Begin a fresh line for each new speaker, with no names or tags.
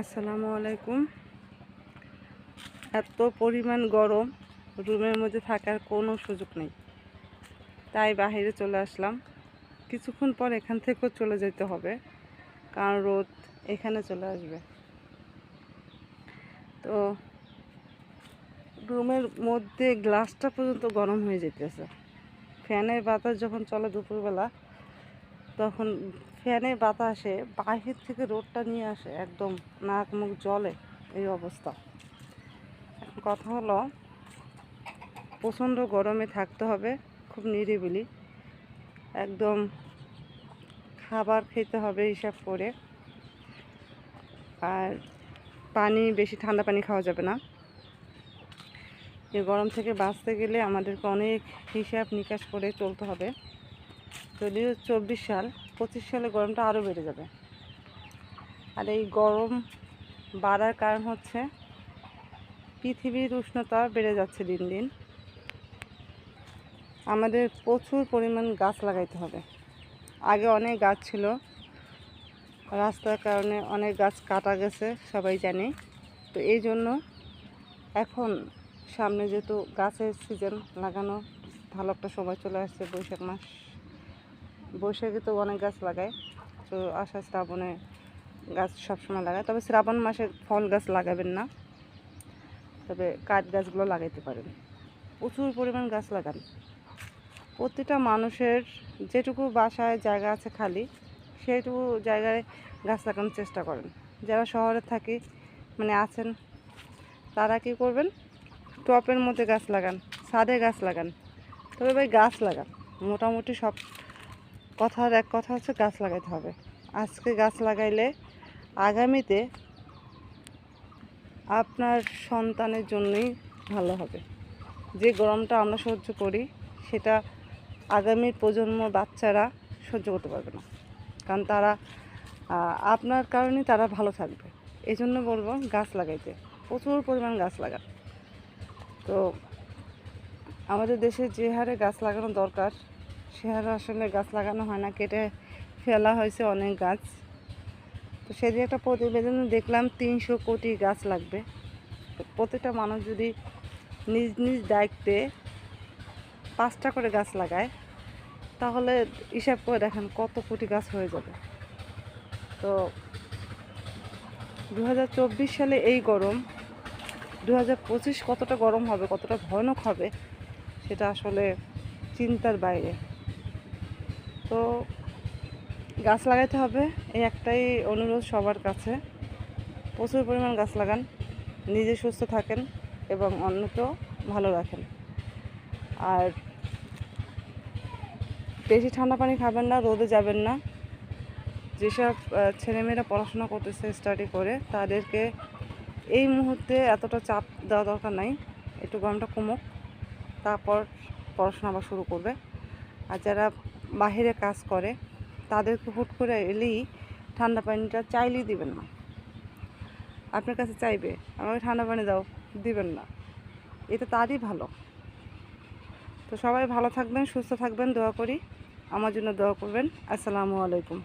আসসালামু আলাইকুম। এত পরিমাণ গরম, রুমের মধ্যে থাকার কোনো সুযোগ নেই। তাই বাইরে চলে আসলাম। কিছুক্ষণ পর এখান থেকেও চলে যেতে হবে, কারণ রোদ এখানে চলে আসবে। তো রুমের মধ্যে গ্লাসটা পর্যন্ত গরম হয়ে যেতেছে। ফ্যানের বাতাস যখন চলে দুপুরবেলা তখন ফ্যানের বাতাসে বাহির থেকে রোদটা নিয়ে আসে একদম নাক মুখ জলে এই অবস্থা। কথা হলো, প্রচণ্ড গরমে থাকতে হবে, খুব নিরিবিলি। একদম খাবার খেতে হবে হিসাব করে। আর পানি, বেশি ঠান্ডা পানি খাওয়া যাবে না। এই গরম থেকে বাঁচতে গেলে আমাদেরকে অনেক হিসাব নিকাশ করে চলতে হবে। যদিও চব্বিশ সাল, পঁচিশ সালে গরমটা আরও বেড়ে যাবে। আর এই গরম বাড়ার কারণ হচ্ছে পৃথিবীর উষ্ণতা বেড়ে যাচ্ছে দিন দিন। আমাদের প্রচুর পরিমাণ গাছ লাগাইতে হবে। আগে অনেক গাছ ছিল, রাস্তার কারণে অনেক গাছ কাটা গেছে, সবাই জানে। তো এই জন্য এখন সামনে যেহেতু গাছের সিজন লাগানো, ভালো একটা সময় চলে আসছে বৈশাখ মাস। বৈশাখে তো অনেক গাছ লাগায়, তো আষাঢ় শ্রাবণে গাছ সবসময় লাগায়। তবে শ্রাবণ মাসে ফল গাছ লাগাবেন না, তবে কাঠ গাছগুলো লাগাইতে পারেন। প্রচুর পরিমাণ গাছ লাগান। প্রতিটা মানুষের যেটুকু বাসায় জায়গা আছে খালি, সেইটুকু জায়গায় গাছ লাগানোর চেষ্টা করেন। যারা শহরে থাকে মানে আছেন, তারা কি করবেন? টপের মধ্যে গাছ লাগান, ছাদে গাছ লাগান। তবে ভাই গাছ লাগান, মোটামুটি সব কথার এক কথা হচ্ছে গাছ লাগাইতে হবে। আজকে গাছ লাগাইলে আগামীতে আপনার সন্তানের জন্যই ভালো হবে। যে গরমটা আমরা সহ্য করি, সেটা আগামী প্রজন্ম বাচ্চারা সহ্য করতে পারবে না। কারণ তারা আপনার কারণেই তারা ভালো থাকবে। এই জন্য বলব গাছ লাগাইতে। প্রচুর পরিমাণ গাছ লাগান। তো আমাদের দেশে যে হারে গাছ লাগানো দরকার সে হারে আসলে গাছ লাগানো হয় না, কেটে ফেলা হয়েছে অনেক গাছ। তো সেদিন একটা প্রতিবেদনে দেখলাম, তিনশো কোটি গাছ লাগবে। প্রতিটা মানুষ যদি নিজ নিজ দায়িত্বে পাঁচটা করে গাছ লাগায়, তাহলে হিসাব করে দেখেন কত কোটি গাছ হয়ে যাবে। তো দু হাজার চব্বিশ সালে এই গরম দু হাজার পঁচিশ কতটা গরম হবে, কতটা ভয়ানক হবে, সেটা আসলে চিন্তার বাইরে। তো গাছ লাগাইতে হবে, এই একটাই অনুরোধ সবার কাছে। প্রচুর পরিমাণ গাছ লাগান, নিজে সুস্থ থাকেন এবং অন্যকেও ভালো রাখেন। আর বেশি ঠান্ডা পানি খাবেন না, রোদে যাবেন না। যেসব ছেলেমেয়েরা পড়াশোনা করতেছে স্টাডি করে, তাদেরকে এই মুহূর্তে এতটা চাপ দেওয়া দরকার নাই, একটু গরমটা কমুক, তারপর পড়াশোনা আবার শুরু করবে। আর যারা বাহিরে কাজ করে, তাদেরকে হুট করে এলেই ঠান্ডা পানিটা চাইলেই দিবেন না। আপনার কাছে চাইবে, আমাকে ঠান্ডা পানি দাও, দিবেন না। এটা তারই ভালো। তো সবাই ভালো থাকবেন, সুস্থ থাকবেন, দোয়া করি। আমার জন্য দোয়া করবেন। আসসালামু আলাইকুম।